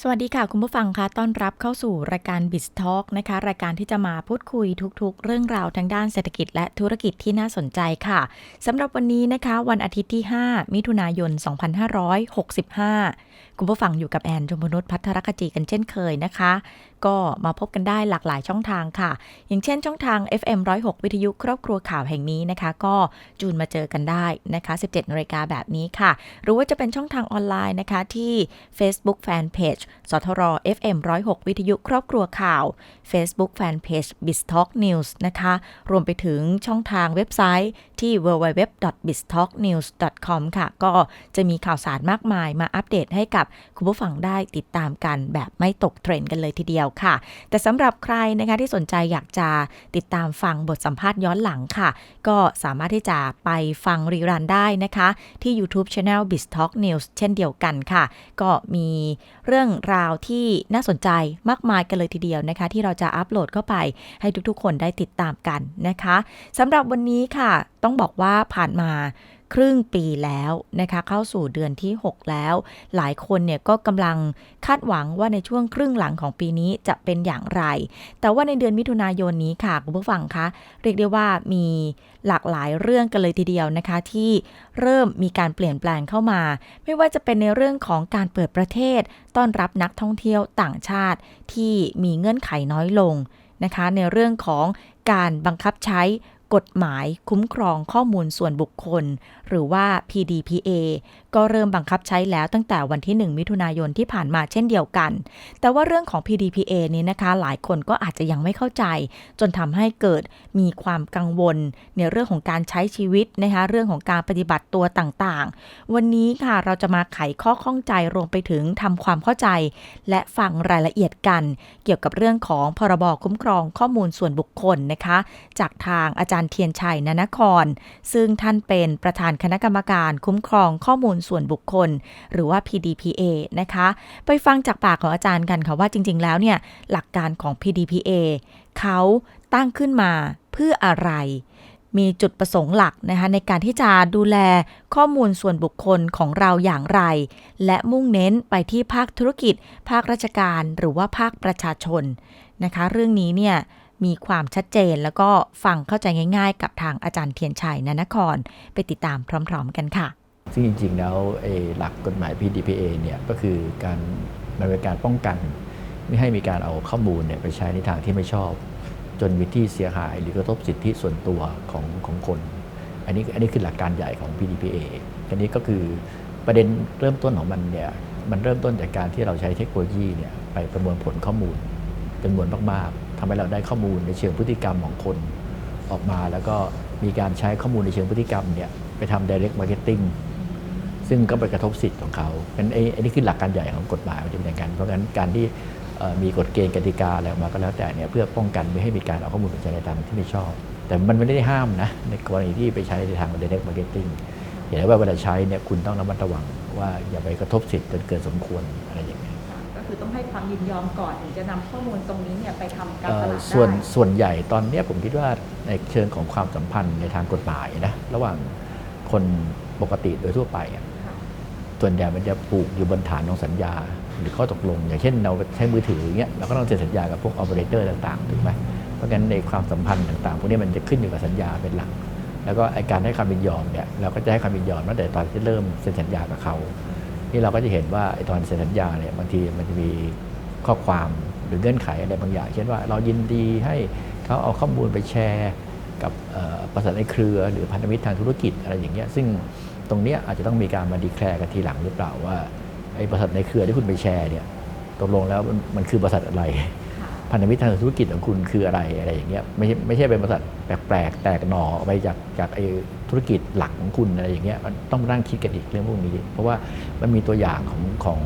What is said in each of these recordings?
สวัสดีค่ะ คุณผู้ฟังคะต้อนรับเข้าสู่รายการ b i z Talk นะคะ รายการที่จะมาพูดคุยทุกๆ เรื่องราวทางด้านเศรษฐกิจและธุรกิจที่น่าสนใจค่ะสำหรับวันนี้นะคะ วันอาทิตย์ที่ 5 มิถุนายน 2565 คุณผู้ฟังอยู่กับแอนจมพนุษย์พัทรคจีกันเช่นเคยนะคะ ก็มาพบกันได้หลากหลายช่องทางค่ะ อย่างเช่นช่องทาง FM 106 วิทยุครอบครัวข่าวแห่งนี้นะคะ ก็จูนมาเจอกันได้นะคะ 17นาฬิกาแบบนี้ค่ะ หรือว่าจะเป็นช่องทางออนไลน์นะคะที่ Facebook Fanpage สทร FM 106 วิทยุครอบครัวข่าว Facebook Fanpage b i z Talk News นะคะ รวมไปถึงช่องทางเว็บไซต์ที่ www.biztalknews.com ค่ะ ก็จะมีข่าวสารมากมายมาอัปเดตให้กับคุณผู้ฟังได้ติดตามกันแบบไม่ตกเทรนด์กันเลยทีเดียวค่ะ แต่สำหรับใครนะคะที่สนใจอยากจะติดตามฟังบทสัมภาษณ์ย้อนหลังค่ะ ก็สามารถที่จะไปฟังรีรันได้นะคะ ที่ YouTube Channel b i z Talk News เช่นเดียวกันค่ะ ก็มีเรื่องราวที่น่าสนใจมากมายกันเลยทีเดียวนะคะ ที่เราจะอัปโหลดเข้าไปให้ทุกๆ คนได้ติดตามกันนะคะสำหรับวันนี้ค่ะ ต้องบอกว่าผ่านมา ครึ่งปีแล้วนะคะเข้าสู่เดือนที่ 6 แล้ว หลายคนเนี่ยก็กำลังคาดหวังว่าในช่วงครึ่งหลังของปีนี้จะเป็นอย่างไร แต่ว่าในเดือนมิถุนายนนี้ค่ะคุณผู้ฟังคะเรียกได้ว่ามีหลากหลายเรื่องกันเลยทีเดียวนะคะ ที่เริ่มมีการเปลี่ยนแปลงเข้ามา ไม่ว่าจะเป็นในเรื่องของการเปิดประเทศ ต้อนรับนักท่องเที่ยวต่างชาติ ที่มีเงื่อนไขน้อยลงนะคะ ในเรื่องของการบังคับใช้ กฎหมายคุ้มครองข้อมูลส่วนบุคคล หรือว่า PDPA ก็เริ่มบังคับใช้แล้วตั้งแต่วันที่ 1 มิถุนายนที่ผ่านมาเช่นเดียวกัน แต่ว่าเรื่องของ PDPA นี้นะคะ หลายคนก็อาจจะยังไม่เข้าใจ จนทำให้เกิดมีความกังวล ในเรื่องของการใช้ชีวิตนะคะเรื่องของการปฏิบัติตัวต่างๆ วันนี้ค่ะเราจะมาไขข้อข้องใจรวมไปถึงทำความเข้าใจ และฟังรายละเอียดกัน เกี่ยวกับเรื่องของพรบคุ้มครองข้อมูลส่วนบุคคลนะคะ จากทางอาจารย์เทียนชัยนนคร ซึ่งท่านเป็นประธานคณะกรรมการคุ้มครองข้อมูลส่วนบุคคล หรือว่า PDPA นะคะ ไปฟังจากปากของอาจารย์กันค่ะว่าจริง ๆ แล้วเนี่ยหลักการของ PDPA เขาตั้งขึ้นมาเพื่ออะไรมีจุดประสงค์หลักนะคะในการที่จะดูแลข้อมูลส่วนบุคคลของเราอย่างไร และมุ่งเน้นไปที่ภาคธุรกิจ ภาคราชการหรือว่าภาคประชาชนนะคะ เรื่องนี้เนี่ยมีความชัดเจนแล้วก็ฟังเข้าใจง่าย ๆ กับทางอาจารย์เทียนชัยนนคร ไปติดตามพร้อม ๆ กันค่ะ ซึ่งจริง ๆ แล้วหลักกฎหมาย PDPA เนี่ยก็คือการมันเป็นการป้องกัน ไม่ให้มีการเอาข้อมูลเนี่ยไปใช้ในทางที่ไม่ชอบ จนมีที่เสียหายหรือกระทบสิทธิส่วนตัวของของคน อันนี้อันนี้คือหลักการใหญ่ของ PDPA อันนี้ก็คือประเด็นเริ่มต้นของมันเนี่ยมันเริ่มต้นจากการที่เราใช้เทคโนโลยีเนี่ยไปประมวลผลข้อมูลจำนวนมากๆทำให้เราได้ข้อมูลในเชิงพฤติกรรมของคนออกมา แล้วก็มีการใช้ข้อมูลในเชิงพฤติกรรมเนี่ยไปทำ direct marketing ซึ่งก็ไปกระทบสิทธิ์ของเขาอันไอ้ไอ้นี่คือหลักการใหญ่ของกฎหมายมันจะเป็นอย่างนั้นเพราะงั้นการที่เอ่อมีกฎเกณฑ์กติกาอะไรออกมาก็แล้วแต่เนี่ยเพื่อป้องกันไม่ให้มีการเอาข้อมูลไปใช้ในทางที่ไม่ชอบ แต่มันไม่ได้ห้ามนะในกรณีที่ไปใช้ในทาง direct marketing เห็นไหมว่าเวลาใช้เนี่ยคุณต้องระมัดระวังว่าอย่าไปกระทบสิทธิ์จนเกินสมควรอะไรอย่างเงี้ยก็คือต้องให้ความยินยอมก่อนถึงจะนำข้อมูลตรงนี้เนี่ยไปทำการเอ่ตอลาดส่วนได้ส่วนใหญ่ตอนเนี้ยผมคิดว่าในเชิงของความสัมพันธ์ในทางกฎหมายนะระหว่างคนปกติโดยทั่วไปอะค่ะ ส่วนใหญ่มันจะปลูกอยู่บนฐานของสัญญา หรือข้อตกลง อย่างเช่นเราใช้มือถืออย่างเงี้ยเราก็ต้องเซ็นสัญญากับพวก o อ e r a t o r ต่างๆถูกไหมเพราะงั้นในความสัมพันธ์ต่างๆพวกนี้มันจะขึ้นอยู่กับสัญญาเป็นหลัก แล้วก็ไอการให้ความยินยอมเนี่ยเราก็จะให้ความยินยอมตั้งแต่ตอนที่เริ่มเซ็นสัญญากับเขานี่เราก็จะเห็นว่าไอตอนเซ็นสัญญาเนี่ยบางทีมันจะมีข้อความหรือเงื่อนไขอะไรบางอย่าง เช่นว่าเรายินดีให้เขาเอาข้อมูลไปแชร์ กับบริษัทในเครือ หรือพันธมิตรทางธุรกิจอะไรอย่างเงี้ยซึ่ง ตรงเนี้ยอาจจะต้องมีการมาดีแคลร์กันทีหลังหรือเปล่าว่าไอ้บริษัทในเครือที่คุณไปแชร์เนี่ยตกลงแล้วมันมันคือบริษัทอะไรค่ะพันธมิตรทางธุรกิจของคุณคืออะไรอะไรอย่างเงี้ยไม่ใช่ไม่ใช่เป็นบริษัทแปลกๆ แตกหน่อออกไปจากจากไอ้ธุรกิจหลักของคุณอะไรอย่างเงี้ยมันต้องมานั่งคิดกันอีกเรื่องพวกนี้ เพราะว่ามันมีตัวอย่างของของ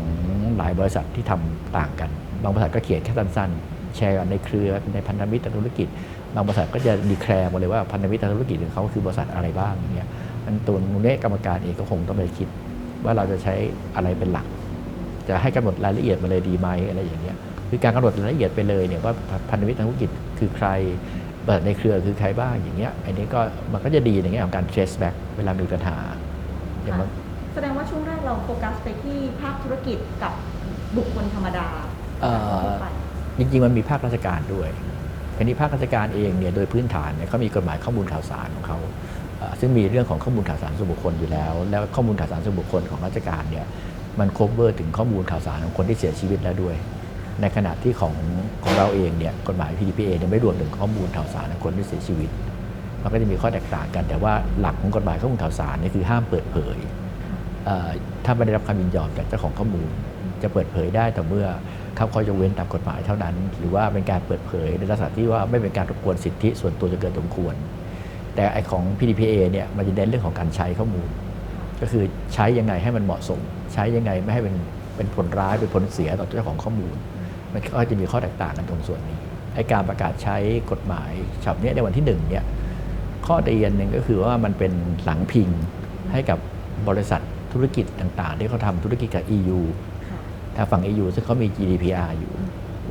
หลายบริษัทที่ทำต่างกัน บางบริษัทก็เขียนแค่สั้นๆแชร์กันในเครือในพันธมิตรทางธุรกิจบางบริษัทก็จะดีแคลร์มาเลยว่าพันธมิตรทางธุรกิจของเขาคือบริษัทอะไรบ้างอย่างเงี้ย มันตัวมูลนิธิกรรมการเองก็คงต้องไปคิด ว่าเราจะใช้อะไรเป็นหลัก จะให้กำหนดรายละเอียดมาเลยดีไหมอะไรอย่างเงี้ยคือการกำหนดรายละเอียดไปเลยเนี่ยว่าพันธมิตรทางธุรกิจคือใครเปิดในเครือคือใครบ้างอย่างเงี้ยอันนี้ก็มันก็จะดีในแง่ของการ trace back เวลามีปัญหาอย่างมันแสดงว่าช่วงแรกเราโฟกัสไปที่ภาคธุรกิจกับบุคคลธรรมดาเอ่อทั่วไปจริง ๆ มันมีภาคราชการด้วยคราวนี้ภาคราชการเองเนี่ยโดยพื้นฐานเนี่ยเขามีกฎหมายข้อมูลข่าวสารของเขาเอ่อ ซึ่งมีเรื่องของข้อมูลข่าวสารส่วนบุคคลอยู่แล้ว แล้วข้อมูลข่าวสารส่วนบุคคลของราชการเนี่ยมันครอบเวอร์ถึงข้อมูลข่าวสารของคนที่เสียชีวิตแล้วด้วย ในขณะที่ของของเราเองเนี่ยกฎหมาย PDPA เนี่ยไม่รวมถึงข้อมูลข่าวสารของคนที่เสียชีวิต มันก็จะมีข้อแตกต่างกัน แต่ว่าหลักของกฎหมายข้อมูลข่าวสารนี่คือห้ามเปิดเผยเถ้าไม่ได้รับความยินยอมจากเจ้าของข้อมูล จะเปิดเผยได้แต่เมื่อเข้าข้อยกเว้นตามกฎหมายเท่านั้น หรือว่าเป็นการเปิดเผยในลักษณะที่ว่าไม่เป็นการรบกวนสิทธิส่วนตัวจนเกินสมควร แต่ไอของ PDPA เนี่ยมันจะเน้นเรื่องของการใช้ข้อมูล ก็คือใช้ยังไงให้มันเหมาะสม ใช้ยังไงไม่ให้เป็นเป็นผลร้ายเป็นผลเสียต่อเจ้าของข้อมูล มันก็จะมีข้อแตกต่างกันตรงส่วนนี้ไอการประกาศใช้กฎหมายฉบับเนี้ยในวันที่หนึ่งเนี่ยข้อดีอันหนึ่งก็คือว่ามันเป็นหลังพิงให้กับบริษัทธุรกิจต่างๆ ที่เขาทำธุรกิจกับ EU ค่ะทางฝั่ง EU ซึ่งเขามี GDPR อยู่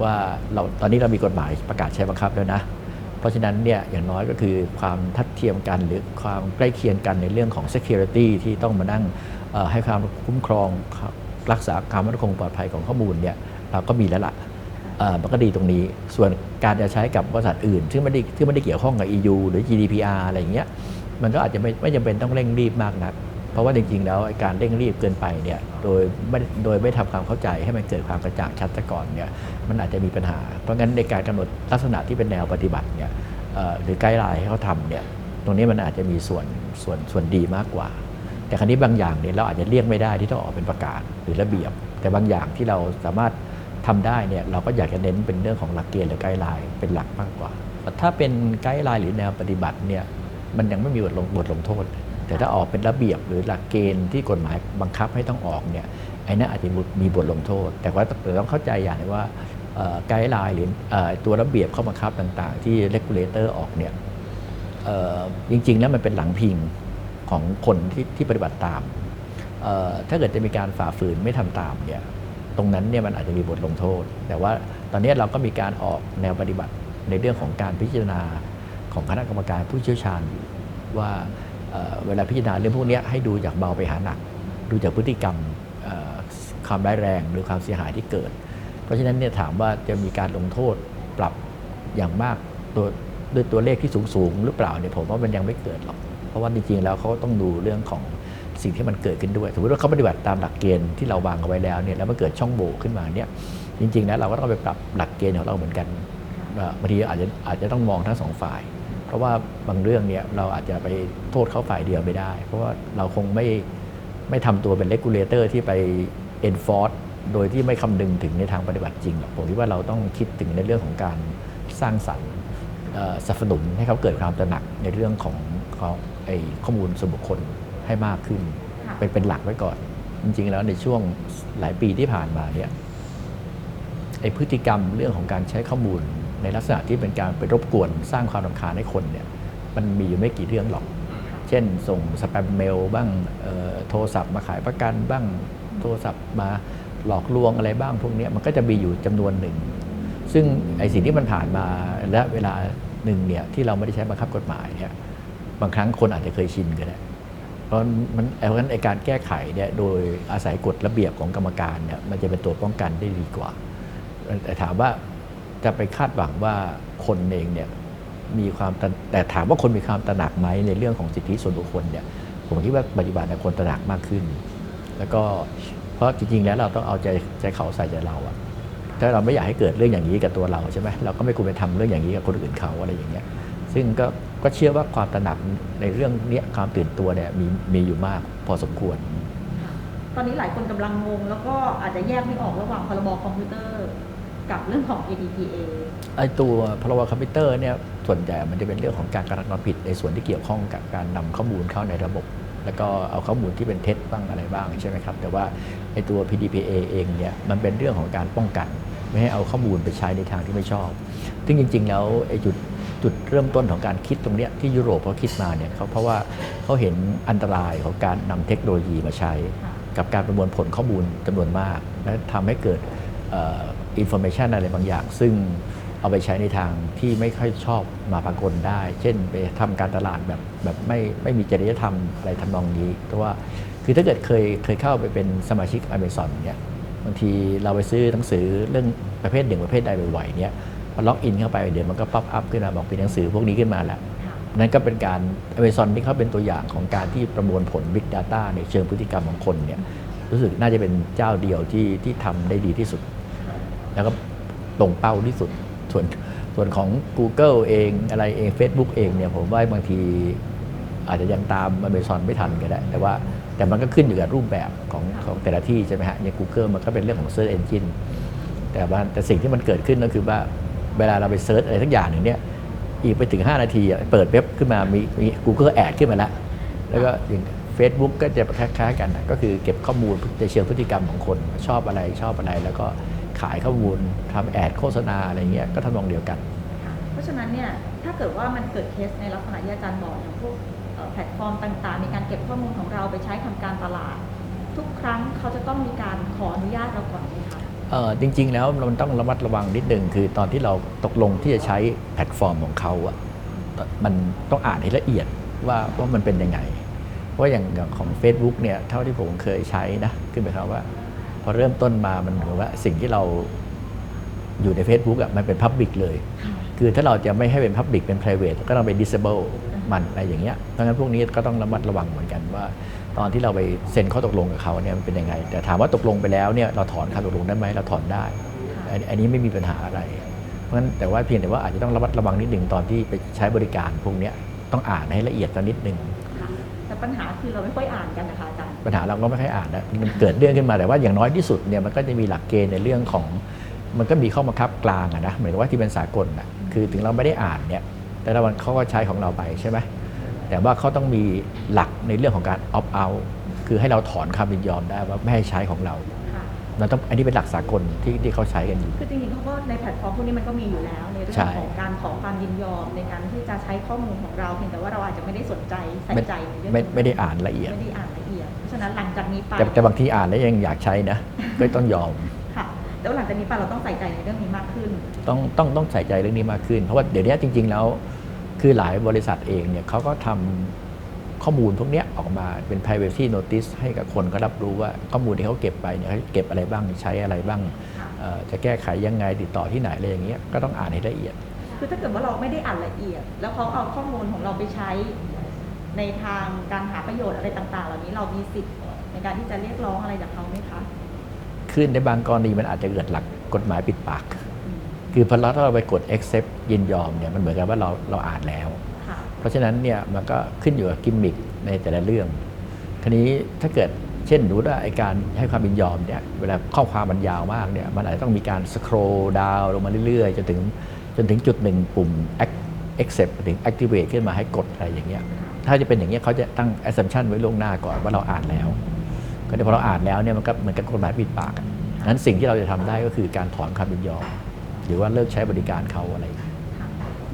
ว่าเราตอนนี้เรามีกฎหมายประกาศใช้บังคับแล้วนะเพ ราะฉะนั้นเนี่ยอย่างน้อยก็คือความทัดเทียมกันหรือความใกล้เคียงกันในเรื่องของ security ที่ต้องมานั่งเอ่อให้ความคุ้มครองรักษาความมั่นคงปลอดภัยของข้อมูลเนี่ยเราก็มีแล้วล่ะเอ่อมันก็ดีตรงนี้ ส่วนการจะใช้กับบริษัทอื่น ซึ่งไม่ได้ที่ไม่ได้เกี่ยวข้องกับ EU หรือ GDPR อะไรอย่างเงี้ยมันก็อาจจะไม่ไม่จำเป็นต้องเร่งรีบมากนัก เพราะว่าจริงๆแล้วการเร่งรีบเกินไปเนี่ยโดยไม่โดยไม่ทำความเข้าใจให้มันเกิดความกระจ่างชัดซะก่อนเนี่ยมันอาจจะมีปัญหา เพราะงั้นในการกำหนดลักษณะที่เป็นแนวปฏิบัติเนี่ยหรือไกด์ไลน์ให้เขาทำเนี่ยตรงนี้มันอาจจะมีส่วนส่วนส่วนดีมากกว่า แต่ครั้นี้บางอย่างเนี่ยเราอาจจะเลี่ยงไม่ได้ที่ต้องออกเป็นประกาศหรือระเบียบ แต่บางอย่างที่เราสามารถทำได้เนี่ยเราก็อยากจะเน้นเป็นเรื่องของหลักเกณฑ์หรือไกด์ไลน์เป็นหลักมากกว่า ถ้าเป็นไกด์ไลน์หรือแนวปฏิบัติเนี่ยมันยังไม่มีบทลงบทลงโทษ แต่ถ้าออกเป็นระเบียบหรือหลักเกณฑ์ที่กฎหมายบังคับให้ต้องออกเนี่ยไอ้นั่นอาจจะมีบทลงโทษ แต่ว่าต้องเข้าใจอย่างหนึงว่าไกด์ไลน์หรือตัวระเบียบข้อบังคับต่าง ๆ ที่เลกูเลเตอร์ออกเนี่ยจริง ๆ แล้วมันเป็นหลังพิงของคนที่ที่ปฏิบัติตาม ถ้าเกิดจะมีการฝ่าฝืนไม่ทำตามเนี่ยตรงนั้นเนี่ยมันอาจจะมีบทลงโทษ แต่ว่าตอนนี้เราก็มีการออกแนวปฏิบัติในเรื่องของการพิจารณาของคณะกรรมการผู้เชี่ยวชาญอยู่ว่า เวลาพิจารณาเรื่องพวกนี้ให้ดูจากเบาไปหาหนัก ดูจากพฤติกรรมความร้ายแรงหรือความเสียหายที่เกิด เพราะฉะนั้นเนี่ยถามว่าจะมีการลงโทษปรับอย่างมากตัวด้วยตัวเลขที่สูงสูงๆหรือเปล่าเนี่ยผมว่ามันยังไม่เกิดหรอก เพราะว่าจริงๆแล้วเขาต้องดูเรื่องของสิ่งที่มันเกิดขึ้นด้วยสมมติว่าเขาปฏิบัติตามหลักเกณฑ์ที่เราวางเอาไว้แล้วเนี่ยแล้วมันเกิดช่องโหว่ขึ้นมาเนี่ยจริงๆแล้วเราก็ต้องไปปรับหลักเกณฑ์ของเราเหมือนกันบางทีอาจจะอาจจะต้องมองทั้งสองฝ่าย ราะว่าบางเรื่องเนี่ยเราอาจจะไปโทษเขาฝ่ายเดียวไม่ได้ เพราะว่าเราคงไม่ไม่ทำตัวเป็นเลกูลเลเตอร์ที่ไป enforce โดยที่ไม่คำนึงถึงในทางปฏิบัติจริงหรอกผมคิดว่าเราต้องคิดถึงในเรื่องของการสร้างสรรค์เอ่อสนับสนุนให้เขาเกิดความตระหนักในเรื่องของของไอ้ข้อมูลส่วนบุคคลให้มากขึ้นค่ะเป็นเป็นหลักไว้ก่อน จริง ๆ แล้วในช่วงหลายปีที่ผ่านมาเนี่ยไอ้พฤติกรรมเรื่องของการใช้ข้อมูล ในลักษณะที่เป็นการไปรบกวนสร้างความรำคาญให้คนเนี่ยมันมีอยู่ไม่กี่เรื่องหรอก เช่นส่งสแปมเมลบ้างเอ่อโทรศัพท์มาขายประกันบ้างโทรศัพท์มาหลอกลวงอะไรบ้างพวกเนี้ยมันก็จะมีอยู่จำนวนหนึ่ง ซึ่งไอ้สิ่งที่มันผ่านมาและเวลาหนึ่งเนี่ยที่เราไม่ได้ใช้บังคับกฎหมายเนี่ยบางครั้งคนอาจจะเคยชินก็ได้เพราะมันเพราะฉะนั้นไอ้การแก้ไขเนี่ยโดยอาศัยกฎระเบียบของกรรมการเนี่ยมันจะเป็นตัวป้องกันได้ดีกว่าแต่ถามว่า จะไปคาดหวังว่าคนเองเนี่ยมีความแต่ถามว่าคนมีความตระหนักไหมในเรื่องของสิทธิส่วนบุคคลเนี่ยผมคิดว่าปัจจุบันเนยคนตระหนักมากขึ้น แล้วก็เพราะจริงๆแล้วเราต้องเอาใจใจเขาใส่ใจเราอะถ้าเราไม่อยากให้เกิดเรื่องอย่างนี้กับตัวเราใช่ไหมเราก็ไม่ควรไปทำเรื่องอย่างนี้กับคนอื่นเขาอะไรอย่างเงี้ยซึ่งก็ก็เชื่อว่าความตระหนักในเรื่องเนี้ยความตื่นตัวเนี่ยมีมีอยู่มากพอสมควร ตอนนี้หลายคนกำลังงง แล้วก็อาจจะแยกไม่ออกระหว่างพรบคอมพิวเตอร์ กับเรื่องของ ADPA ไอตัวพรบคอมพิวเตอร์เนี่ยส่วนใหญ่มันจะเป็นเรื่องของการกระทำความผิดในส่วนที่เกี่ยวข้องกับการนำข้อมูลเข้าในระบบ แล้วก็เอาข้อมูลที่เป็นเท็จบ้างอะไรบ้างใช่ไหมครับ แต่ว่าไอตัว PDPA เองเนี่ยมันเป็นเรื่องของการป้องกัน ไม่ให้เอาข้อมูลไปใช้ในทางที่ไม่ชอบ ซึ่งจริง ๆ แล้วไอจุดจุดเริ่มต้นของการคิดตรงเนี้ยที่ยุโรปเขาคิดมาเนี่ยเขาเพราะว่าเขาเห็นอันตรายของการนำเทคโนโลยีมาใช้ กับการประมวลผลข้อมูลจำนวนมาก และทำให้เกิด อินโฟเมชันอะไรบางอย่าง ซึ่งเอาไปใช้ในทางที่ไม่ค่อยชอบมาพากลได้ เช่นไปทำการตลาดแบบแบบไม่ไม่มีจริยธรรมอะไรทำนองนี้เพราะว่าคือถ้าเกิดเคยเคยเข้าไปเป็นสมาชิก Amazon เนี่ยบางทีเราไปซื้อหนังสือเรื่องประเภทหนึ่งประเภทใดบ่อยๆเนี่ยพอล็อกอินเข้าไปเดี๋ยวมันก็ป๊อปอัพขึ้นมาบอกเป็นหนังสือพวกนี้ขึ้นมาแล้วค่ะนั่นก็เป็นการ Amazon ที่เขาเป็นตัวอย่างของการที่ประมวลผล Big Data ในเชิงพฤติกรรมของคนเนี่ยรู้สึกน่าจะเป็นเจ้าเดียวที่ที่ทำได้ดีที่สุด แล้วก็ตรงเป้าที่สุด ส่วนส่วนของ Google เองอะไรเอง Facebook เองเนี่ยผมว่าบางทีอาจจะยังตาม Amazon ไม่ทันก็ได้ แต่ว่าแต่มันก็ขึ้นอยู่กับรูปแบบของของแต่ละที่ใช่ไหมฮะอย่าง Google มันก็เป็นเรื่องของ Search Engine แต่ว่าแต่สิ่งที่มันเกิดขึ้นก็คือว่าเวลาเราไปเซิร์ชอะไรทักอย่างหนึ่งเนี่ยอีกไปถึง 5 นาทีอะเปิดเว็บขึ้นมามีมี Google Ad ขึ้นมาแล้ว แล้วก็อย่าง Facebook ก็จะคล้ายๆกันนะก็คือเก็บข้อมูลในเชิงพฤติกรรมของคนชอบอะไรชอบอะไรแล้วก็ ขายข้อมูลทำแอดโฆษณาอะไรเงี้ยก็ทำนองเดียวกันค่ะเพราะฉะนั้นเนี่ยถ้าเกิดว่ามันเกิดเคสในลักษณะที่อาจารย์บอกอย่างพวกเอ่อแพลตฟอร์มต่างๆ มีการเก็บข้อมูลของเราไปใช้ทำการตลาด ทุกครั้งเขาจะต้องมีการขออนุญาตเราก่อนไหมคะเอ่อจริง ๆ แล้วมันต้องระมัดระวังนิดนึงคือตอนที่เราตกลงที่จะใช้แพลตฟอร์มของเขาอะมันต้องอ่านให้ละเอียดว่าว่ามันเป็นยังไงเพราะอย่างอย่างของ Facebook เนี่ยเท่าที่ผมเคยใช้นะคือหมายความว่า พอเริ่มต้นมามันเหมือนว่าสิ่งที่เราอยู่ใน Facebook อะมันเป็น Public เลย คือถ้าเราจะไม่ให้เป็น Public เป็น private ก็ต้องไป disable มันอะไรอย่างเงี้ยเพราะฉะนั้นพวกนี้ก็ต้องระมัดระวังเหมือนกันว่า ตอนที่เราไปเซ็นข้อตกลงกับเขาเนี่ยมันเป็นยังไง แต่ถามว่าตกลงไปแล้วเนี่ยเราถอนคำตกลงได้ไหมเราถอนได้ อันอันนี้ไม่มีปัญหาอะไร เพราะฉะนั้นแต่ว่าเพียงแต่ว่าอาจจะต้องระมัดระวังนิดหนึ่งตอนที่ไปใช้บริการพวกเนี้ยต้องอ่านให้ละเอียดสักนิดหนึ่งค่ะแต่ปัญหาคือเราไม่ค่อยอ่านกันนะคะอาจารย์ ปัญหาเราก็ไม่ค่อยอ่านนะมันเกิดเรื่องขึ้นมาแต่ว่าอย่างน้อยที่สุดเนี่ยมันก็จะมีหลักเกณฑ์ในเรื่องของ มันก็มีข้อบังคับกลางอะนะเหมือนว่าที่เป็นสากลนะคือถึงเราไม่ได้อ่านเนี่ยแต่ละวันเขาก็ใช้ของเราไปใช่ไหมแต่ว่าเขาต้องมีหลักในเรื่องของการ opt out คือให้เราถอนคำยินยอมได้ว่าไม่ให้ใช้ของเรา ค่ะเราต้องอันนี้เป็นหลักสากลที่ที่เขาใช้กันอยู่ คือจริงๆเขาก็ในแพลตฟอร์มพวกนี้มันก็มีอยู่แล้ว ในเรื่อใช่งของการขอความยินยอมในการที่จะใช้ข้อมูลของเราเพียงแต่ว่าเราอาจจะไม่ได้สนใจใส่ไม่ใจในเรื่องไม่นี้ไม่ได้อ่านละเอียด ไม่ได้อ่านละเอียด เพราะฉะนั้นหลังจากนี้ไปแต่แต่บางทีอ่านแล้วยังอยากใช้นะก็ต้องยอมค่ะแต่ว่าหลังจากนี้ไปเราต้องใส่ใจในเรื่องนี้มากขึ้น ต้องต้องต้องใส่ใจเรื่องนี้มากขึ้น เพราะว่าเดี๋ยวนี้จริง ๆแล้ว คือหลายบริษัทเองเนี่ยเขาก็ทำ ข้อมูลพวกเนี้ยออกมาเป็น privacy notice ให้กับคนก็รับรู้ว่าข้อมูลที่เขาเก็บไปเนี่ยเขาเก็บอะไรบ้างใช้อะไรบ้างค่ะเอ่อจะแก้ไขยังไงติดต่อที่ไหนอะไรอย่างเงี้ยก็ต้องอ่านให้ละเอียด คือถ้าเกิดว่าเราไม่ได้อ่านละเอียด แล้วเขาเอาข้อมูลของเราไปใช้ในทางการหาประโยชน์อะไรต่างๆ เหล่านี้เรามีสิทธิ์ในการที่จะเรียกร้องอะไรจากเขาไหมคะขึ้นในบางกรณีมันอาจจะเกิดหลักกฎหมายปิดปาก คือพอเราถ้าเราไปกด accept ยินยอมเนี่ยมันเหมือนกับว่าเราเราอ่านแล้วค่ะเพ ราะฉะนั้นเนี่ยมันก็ขึ้นอยู่กับกิมมิคในแต่ละเรื่องทีนี้ถ้าเกิดเช่นรู้ว่าไอการให้ความยินยอมเนี่ยเวลาข้อความมันยาวมากเนี่ยมันอาจจะต้องมีการสคร l ดาวลงมาเรื่อยๆจนถึงจนถึงจุดหนึ่งปุ่ม accept ถึง activate ขึ้นมาให้กดอะไรอย่างเงี้ยถ้าจะเป็นอย่างเงี้ยเขาจะตั้ง assumption ไว้ล่วงหน้าก่อนว่าเราอ่านแล้วก็เดี๋ยวพอเราอ่านแล้วเนี่ยมันก็เหมือนกับกฎหมายปิดปากนั้นสิ่งที่เราจะทำได้ก็คือการถอนคำยินยอม หรือว่าเลิกใช้บริการเขาอะไร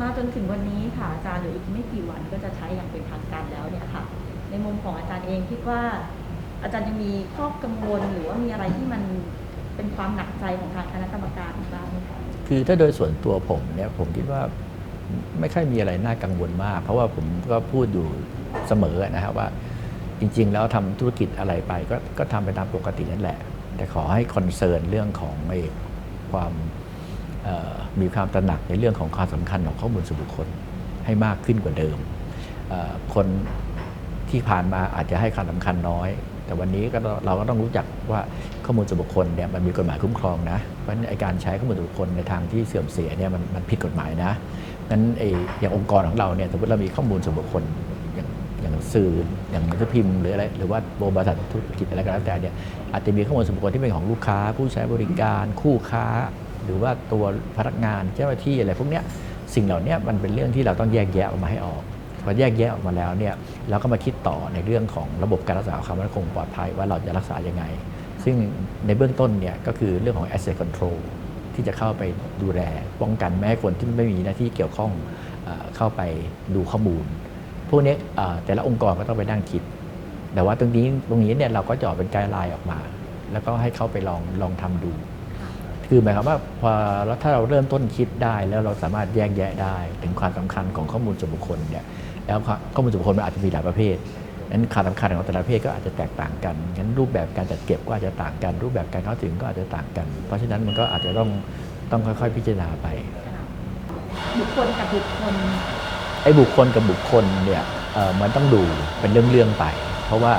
มาจนถึงวันนี้ค่ะอาจารย์เหลืออีกไม่กี่วันก็จะใช้อย่างเป็นทางการแล้วเนี่ยค่ะ ในมุมของอาจารย์เองคิดว่า อาจารย์ยังมีข้อกังวลหรือว่ามีอะไรที่มันเป็นความหนักใจของทางคณะกรรมการบ้างไหมคะคือถ้าโดยส่วนตัวผมเนี่ยผมคิดว่าไม่ค่อยมีอะไรน่ากังวลมาก เพราะว่าผมก็พูดอยู่เสมอนะครับว่าจริง ๆ แล้วทำธุรกิจอะไรไปก็ก็ทำไปตามปกตินั่นแหละ แต่ขอให้คอนเซิร์นเรื่องของไอ้ความ มีความตระหนักในเรื่องของความสำคัญของข้อมูลส่วนบุคคลให้มากขึ้นกว่าเดิม คนที่ผ่านมาอาจจะให้ความสำคัญน้อย แต่วันนี้ก็เราก็ต้องรู้จักว่าข้อมูลส่วนบุคคลเนี่ยมันมีกฎหมายคุ้มครองนะ เพราะฉะนั้นการใช้ข้อมูลส่วนบุคคลในทางที่เสื่อมเสียเนี่ยมันมันผิดกฎหมายนะงั้นไอ้อย่างองค์กรของเราเนี่ยสมมติเรามีข้อมูลส่วนบุคคลอย่างอย่างสื่ออย่างหนังสือพิมพ์หรืออะไรหรือว่าบริษัทธุรกิจอะไรก็แล้วแต่เนี่ยอาจจะมีข้อมูลส่วนบุคคลที่เป็นของลูกค้า ผู้ใช้บริการคู่ค้า หรือว่าตัวพนักงานเจ้าหน้าที่อะไรพวกเนี้ยสิ่งเหล่านี้มันเป็นเรื่องที่เราต้องแยกแยะออกมาให้ออกพอแยกแยะออกมาแล้วเนี่ยเราก็มาคิดต่อในเรื่องของระบบการรักษาความมั่นคงปลอดภัยว่าเราจะรักษายังไง ซึ่งในเบื้องต้นเนี่ยก็คือเรื่องของ asset control ที่จะเข้าไปดูแลป้องกันไม่ให้คนที่ไม่มีหน้าที่เกี่ยวข้องเข้าไปดูข้อมูล พวกนี้แต่ละองค์กรก็ต้องไปนั่งคิด แต่ว่าตรงนี้ตรงนี้เนี่ยเราก็จะออกเป็นไกด์ไลน์ออกมา แล้วก็ให้เข้าไปลองลองทำดู ค่ะคือหมายความว่าพอแล้วถ้าเราเริ่มต้นคิดได้แล้วเราสามารถแยกแยะได้ ถึงความสำคัญของข้อมูลส่วนบุคคลเนี่ยแล้วข้อมูลส่วนบุคคลมันอาจจะมีหลายประเภทนั้นความสำคัญของแต่ละประเภทก็อาจจะแตกต่างกันงั้นรูปแบบการจัดเก็บก็อาจจะต่างกัน รูปแบบการเข้าถึงก็อาจจะต่างกัน เพราะฉะนั้นมันก็อาจจะต้องต้องค่อย ๆ พิจารณาไป บุคคลกับบุคคลไอ้บุคคลกับบุคคลเนี่ยเอ่อมันต้องดูเป็นเรื่องๆไป เพราะว่า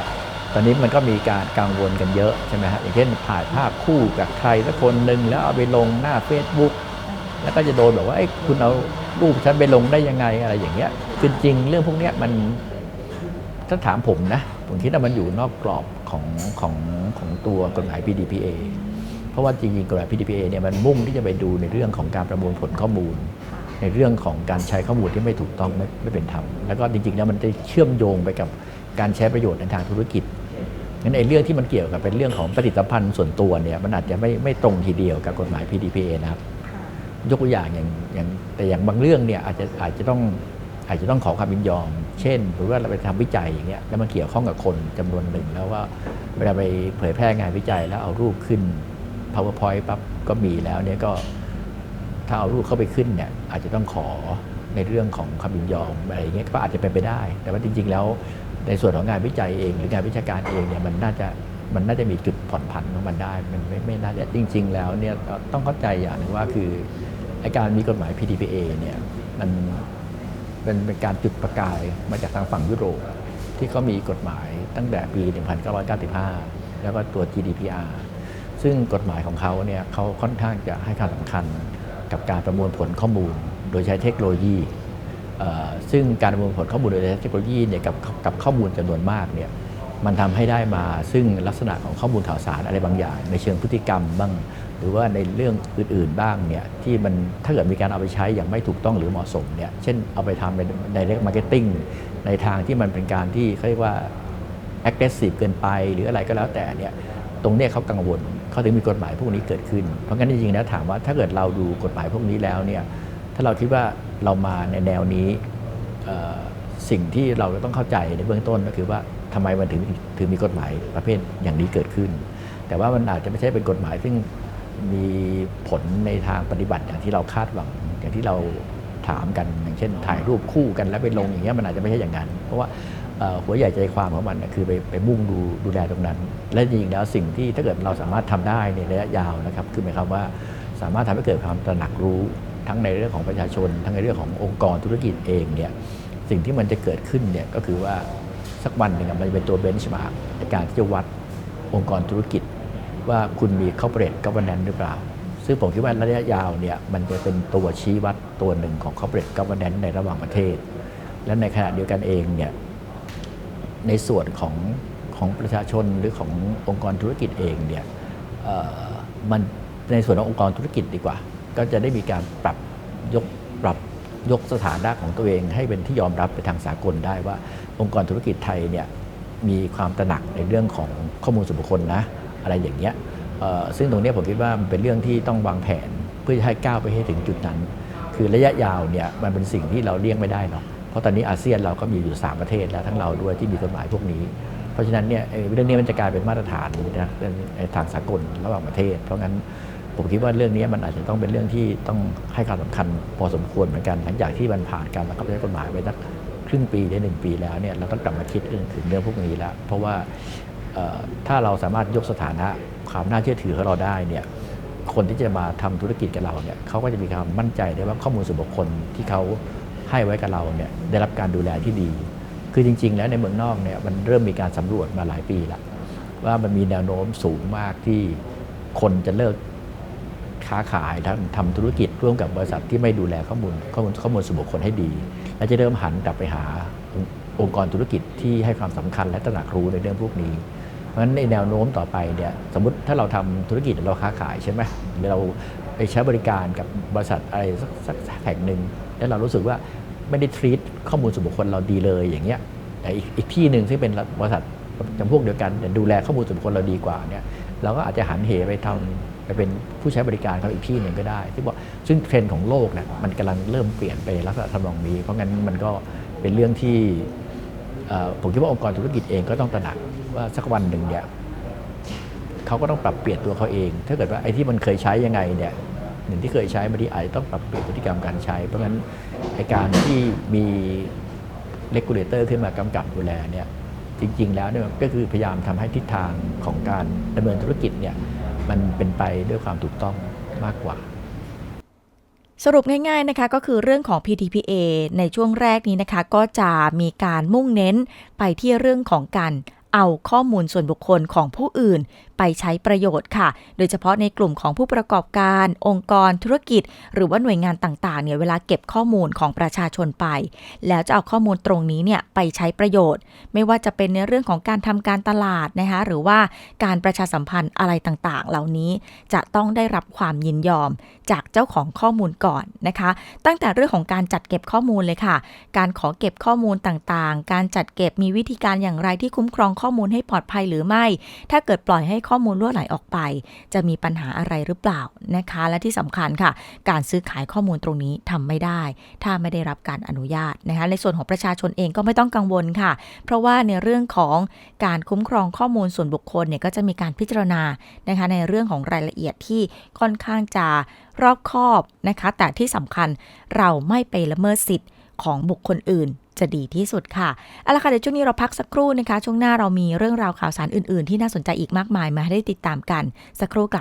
ตอนนี้มันก็มีการกังวลกันเยอะใช่ไหมฮะอย่างเช่นถ่ายภาพคู่กับใครสักคนหนึ่งแล้วเอาไปลงหน้า Facebook แล้วก็จะโดนแบบว่าไอ้คุณเอารูปฉันไปลงได้ยังไงอะไรอย่างเงี้ยคือจริงเรื่องพวกเนี้ยมันถ้าถามผมนะผมคิดว่ามันอยู่นอกกรอบของของของตัวกฎหมาย PDPA เพราะว่าจริงๆกฎหมาย PDPA เนี่ยมันมุ่งที่จะไปดูในเรื่องของการประมวลผลข้อมูล ในเรื่องของการใช้ข้อมูลที่ไม่ถูกต้องไม่ไม่เป็นธรรมแล้วก็จริงๆแล้วมันจะเชื่อมโยงไปกับการใช้ประโยชน์ในทางธุรกิจ งั้นไอ้เรื่องที่มันเกี่ยวกับเป็นเรื่องของปฏิสัมพันธ์ส่วนตัวเนี่ยมันอาจจะไม่ไม่ตรงทีเดียวกับกฎหมาย PDPA นะครับยกตัวอย่างอย่างอย่างแต่อย่างบางเรื่องเนี่ยอาจจะอาจจะต้องอาจจะต้องขอความยินยอม เช่นหรือว่าเราไปทำวิจัยอย่างเงี้ยแล้วมันเกี่ยวข้องกับคนจำนวนหนึ่ง แล้วว่าเวลาไปเผยแพร่งานวิจัยแล้วเอารูปขึ้น powerpoint ปั๊บก็มีแล้วเนี่ยก็ถ้าเอารูปเข้าไปขึ้นเนี่ยอาจจะต้องขอ ในเรื่องของความยินยอมอะไรอย่างเงี้ยก็อาจจะเป็นไปได้ แต่ว่าจริง ๆ แล้วในส่วนของงานวิจัยเอง หรืองานวิชาการเองเนี่ยมันน่าจะมันน่าจะมีจุดผ่อนผันของมันได้ มันไม่ไม่น่าจะจริง ๆ แล้วเนี่ยต้องเข้าใจอย่างหนึงว่าคือไอการมีกฎหมาย PDPA เนี่ยมันเป็นเป็นการจุดประกายมาจากทางฝั่งยุโรปที่เขามีกฎหมายตั้งแต่ปี 1995 แล้วก็ตัว GDPR ซึ่งกฎหมายของเขาเนี่ยเขาค่อนข้างจะให้ความสำคัญกับการประมวลผลข้อมูล โดยใช้เทคโนโลยี ซึ่งการประมวลผลข้อมูลโดยใช้เทคโนโลยีเนี่ยกับกับข้อมูลจำนวนมากเนี่ยมันทำให้ได้มาซึ่งลักษณะของข้อมูลข่าวสารอะไรบางอย่าง ในเชิงพฤติกรรมบ้าง หรือว่าในเรื่องอื่น ๆ บ้างเนี่ยที่มันถ้าเกิดมีการเอาไปใช้อย่างไม่ถูกต้องหรือเหมาะสมเนี่ยเช่นเอาไปทำเป็น direct marketing ในทางที่มันเป็นการที่เขาเรียกว่า aggressive เกินไปหรืออะไรก็แล้วแต่เนี่ยตรงเนี้ยเขากังวลเขาถึงมีกฎหมายพวกนี้เกิดขึ้น เพราะงั้นจริงๆแล้วถามว่าถ้าเกิดเราดูกฎหมายพวกนี้แล้วเนี่ย ถ้าเราคิดว่าเรามาในแนวนี้สิ่งที่เราต้องเข้าใจในเบื้องต้นก็คือว่าทำไมมันถึงถึงมีกฎหมายประเภทอย่างนี้เกิดขึ้น แต่ว่ามันอาจจะไม่ใช่เป็นกฎหมายซึ่งมีผลในทางปฏิบัติอย่างที่เราคาดหวังอย่างที่เราถามกันอย่างเช่น ถ่ายรูปคู่กันแล้วไปลงอย่างเงี้ยมันอาจจะไม่ใช่อย่างนั้น เพราะว่าหัวใหญ่ใจความของมันนะคือไปไปมุ่งดูดูแลตรงนั้น และจริงๆแล้วสิ่งที่ถ้าเกิดเราสามารถทำได้ในระยะยาวนะครับ คือหมายความว่าสามารถทำให้เกิดความตระหนักรู้ ทั้งในเรื่องของประชาชน ทั้งในเรื่องขององค์กรธุรกิจเองเนี่ยสิ่งที่มันจะเกิดขึ้นเนี่ยก็คือว่าสักวันหนึ่งมันจะเป็นตัวเบนช์มาร์กในการที่จะวัดองค์กรธุรกิจ ว่าคุณมี corporate governance หรือเปล่า ซึ่งผมคิดว่าระยะยาวเนี่ยมันจะเป็นตัวชี้วัดตัวหนึ่งของ corporate governance ในระหว่างประเทศ และในขณะเดียวกันเองเนี่ยในส่วนของของประชาชนหรือขององค์กรธุรกิจเองเนี่ยมันในส่วนขององค์กรธุรกิจดีกว่า ก็จะได้มีการปรับยกปรับยกสถานะของตัวเอง ให้เป็นที่ยอมรับไปทางสากลได้ว่า องค์กรธุรกิจไทยเนี่ยมีความตระหนักในเรื่องของข้อมูลส่วนบุคคลนะอะไรอย่างเงี้ยซึ่งตรงนี้ผมคิดว่ามันเป็นเรื่องที่ต้องวางแผนเพื่อให้ก้าวไปให้ถึงจุดนั้น คือระยะยาวเนี่ยมันเป็นสิ่งที่เราเลี่ยงไม่ได้หรอกเพราะตอนนี้อาเซียนเราก็มีอยู่ 3 ประเทศแล้วทั้งเราด้วยที่มีกฎหมายพวกนี้ เพราะฉะนั้นเนี่ยเอ่อเรื่องนี้มันจะกลายเป็นมาตรฐานนะในทางสากลระหว่างประเทศ เพราะงั้น ผมคิดว่าเรื่องนี้มันอาจจะต้องเป็นเรื่องที่ต้องให้ความสำคัญพอสมควรเหมือนกัน หลังจากที่มันผ่านการบังคับใช้กฎหมายไปสักครึ่งปีได้หนึ่งปีแล้วเนี่ยเราต้องกลับมาคิดเรื่องถึงเรื่องพวกนี้แล้ว เพราะว่าถ้าเราสามารถยกสถานะความน่าเชื่อถือของเราได้เนี่ยคนที่จะมาทำธุรกิจกับเราเนี่ยเขาก็จะมีความมั่นใจได้ว่าข้อมูลส่วนบุคคลที่เขาให้ไว้กับเราเนี่ยได้รับการดูแลที่ดี คือจริง ๆ แล้วในเมืองนอกเนี่ยมันเริ่มมีการสำรวจมาหลายปีล้วว่ามันมีแนวโน้มสูงมากที่คนจะเลิก ค้าขายทำทำธุรกิจร่วมกับบริษัทที่ไม่ดูแลข้อมูลข้อมูลข้อมูลส่วนบุคคลให้ดี และจะเริ่มหันกลับไปหาองค์องค์กรธุรกิจที่ให้ความสำคัญและตระหนักรู้ในเรื่องพวกนี้ เพราะฉะนั้นในแนวโน้มต่อไปเนี่ยสมมติถ้าเราทำธุรกิจเราค้าขายใช่ไหมเราไปใช้บริการกับบริษัทอะไรสักแห่งหนึ่งแล้วเรารู้สึกว่าไม่ได้ treat ข้อมูลส่วนบุคคลเราดีเลยอย่างเงี้ยแต่อีกอีกที่หนึ่งซึ่งเป็นบริษัทจำพวกเดียวกันแต่ดูแลข้อมูลส่วนบุคคลเราดีกว่าเนี่ยเราก็อาจจะหันเหไปทำไป เป็นผู้ใช้บริการเขาอีกที่หนึ่งก็ได้ ที่บอกซึ่งเทรนด์ของโลกเนี่ยมันกำลังเริ่มเปลี่ยนไปลักษณะทำนองนี้ เพราะงั้นมันก็เป็นเรื่องที่ผมคิดว่าองค์กรธุรกิจเองก็ต้องตระหนักว่าสักวันหนึ่งเนี่ยเขาก็ต้องปรับเปลี่ยนตัวเขาเอง ถ้าเกิดว่าไอ้ที่มันเคยใช้ยังไงเนี่ยหนึ่งที่เคยใช้บาทีอาจจะต้องปรับเปลี่ยนพฤติกรรมการใช้ เพราะฉะนั้นไอการที่มีเลกูเลเตอร์ขึ้นมากำกับดูแลเนี่ยจริง ๆ แล้วเนี่ยก็คือพยายามทำให้ทิศทางของการดำเนินธุรกิจเนี่ย มันเป็นไปด้วยความถูกต้องมากกว่า สรุปง่ายๆนะคะก็คือเรื่องของ PTPA ในช่วงแรกนี้นะคะ ก็จะมีการมุ่งเน้นไปที่เรื่องของการเอาข้อมูลส่วนบุคคลของผู้อื่น ไปใช้ประโยชน์ค่ะ โดยเฉพาะในกลุ่มของผู้ประกอบการ องค์กรธุรกิจ หรือว่าหน่วยงานต่างๆเนี่ยเวลาเก็บข้อมูลของประชาชนไป แล้วจะเอาข้อมูลตรงนี้เนี่ยไปใช้ประโยชน์ ไม่ว่าจะเป็นในเรื่องของการทำการตลาดนะคะหรือว่าการประชาสัมพันธ์อะไรต่างๆ เหล่านี้จะต้องได้รับความยินยอมจากเจ้าของข้อมูลก่อนนะคะ ตั้งแต่เรื่องของการจัดเก็บข้อมูลเลยค่ะ การขอเก็บข้อมูลต่างๆ การจัดเก็บมีวิธีการอย่างไรที่คุ้มครองข้อมูลให้ปลอดภัยหรือไม่ ถ้าเกิดปล่อยให้ข้อข้อมูลล่วไหลออกไป จะมีปัญหาอะไรหรือเปล่านะคะ และที่สำคัญค่ะ การซื้อขายข้อมูลตรงนี้ทำไม่ได้ ถ้าไม่ได้รับการอนุญาตนะคะ ในส่วนของประชาชนเองก็ไม่ต้องกังวลค่ะ เพราะว่าในเรื่องของการคุ้มครองข้อมูลส่วนบุคคลเนี่ยก็จะมีการพิจารณานะคะในเรื่องของรายละเอียดที่ค่อนข้างจะรอบคอบนะคะ แต่ที่สำคัญเราไม่ไปละเมิดสิทธิ์ ของบุคคลอื่นจะดีที่สุดค่ะเอาละค่ะเดี๋ยวช่วงนี้เราพักสักครู่นะคะ ช่วงหน้าเรามีเรื่องราวข่าวสารอื่น ๆ ที่น่าสนใจอีกมากมายมาให้ได้ติดตามกันสักครู่กลับ